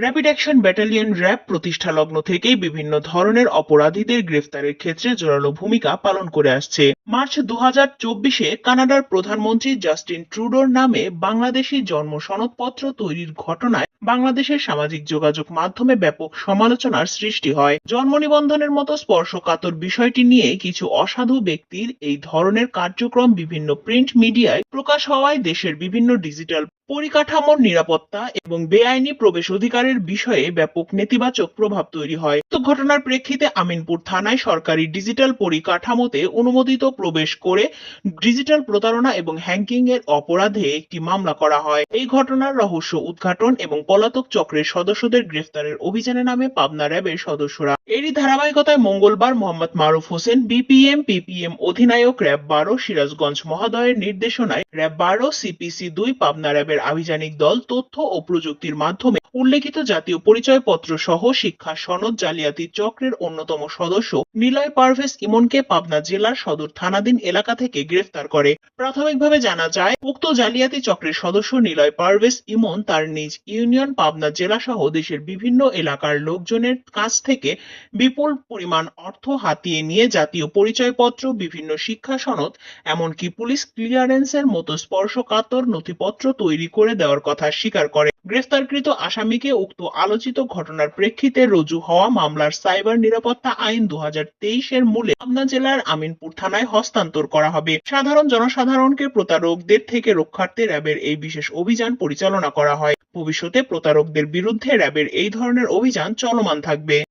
Rapid action battalion RAB প্রতিষ্ঠা লগ্ন থেকেই বিভিন্ন ধরনের অপরাধীদের গ্রেফতারের ক্ষেত্রে জোরালো ভূমিকা পালন করে আসছে। মার্চ দু চব্বিশে কানাডার প্রধানমন্ত্রী জাস্টিন ট্রুডোর নামে বাংলাদেশি জন্ম সনদপত্র তৈরির ঘটনায় বাংলাদেশের সামাজিক যোগাযোগ মাধ্যমে ব্যাপক সমালোচনার সৃষ্টি হয়। জন্ম নিবন্ধনের মতো স্পর্শকাতর বিষয়টি নিয়ে কিছু অসাধু ব্যক্তির এই ধরনের কার্যক্রম বিভিন্ন প্রিন্ট মিডিয়ায় প্রকাশ হওয়ায় দেশের বিভিন্ন ডিজিটাল পরিকাঠামোর নিরাপত্তা এবং বেআইনি প্রবেশ অধিকারের বিষয়ে ব্যাপক নেতিবাচক প্রভাব তৈরি হয়। তো ঘটনার প্রেক্ষিতে আমিনপুর থানায় সরকারি ডিজিটাল পরিকাঠামোতে অনুমোদিত প্রবেশ করে ডিজিটাল প্রতারণা এবং হ্যাকিং এর অপরাধে একটি মামলা করা হয়। এই ঘটনার রহস্য উদ্ঘাটন এবং পলাতক চক্রের সদস্যদের গ্রেফতারের অভিযানে নামে পাবনা র্যাবের সদস্যরা। এরই ধারাবাহিকতায় মঙ্গলবার মোহাম্মদ মারুফ হোসেন, বিপিএম, পিপিএম অধিনায়ক র্যাব বারো, সিরাজগঞ্জ মহাদয়ের নির্দেশনায় র্যাব বারো, সিপিসি দুই, পাবনা র্যাবের আভিযানিক দল তথ্য ও প্রযুক্তির মাধ্যমে উল্লেখিত জাতীয় পরিচয়পত্র সহ শিক্ষা সনদ জালিয়াতি চক্রের অন্যতম সদস্য নিলয় পারভেজ ইমনকে পাবনা জেলার সদর থানাধীন এলাকা থেকে গ্রেফতার করে। প্রাথমিকভাবে জানা যায়, উক্ত জালিয়াতি চক্রের সদস্য নিলয় পারভেজ ইমন তার নিজ ইউনিয়ন পাবনা জেলা সহ দেশের বিভিন্ন এলাকার লোকজনের কাছ থেকে বিপুল পরিমাণ অর্থ হাতিয়ে নিয়ে জাতীয় পরিচয়পত্র, বিভিন্ন শিক্ষা সনদ, এমনকি পুলিশ ক্লিয়ারেন্সের মতো স্পর্শকাতর নথিপত্র তৈরি করে দেওয়ার কথা স্বীকার করে। গ্রেফতারকৃত আসামিকে উক্ত আলোচিত ঘটনার প্রেক্ষিতে রুজু হওয়া মামলার সাইবার নিরাপত্তা আইন দু এর মূলে পাবনা জেলার আমিনপুর থানায় হস্তান্তর করা হবে। সাধারণ জনসাধারণকে প্রতারকদের থেকে রক্ষার্থে র্যাবের এই বিশেষ অভিযান পরিচালনা করা হয়। ভবিষ্যতে প্রতারকদের বিরুদ্ধে র্যাবের এই ধরনের অভিযান চলমান থাকবে।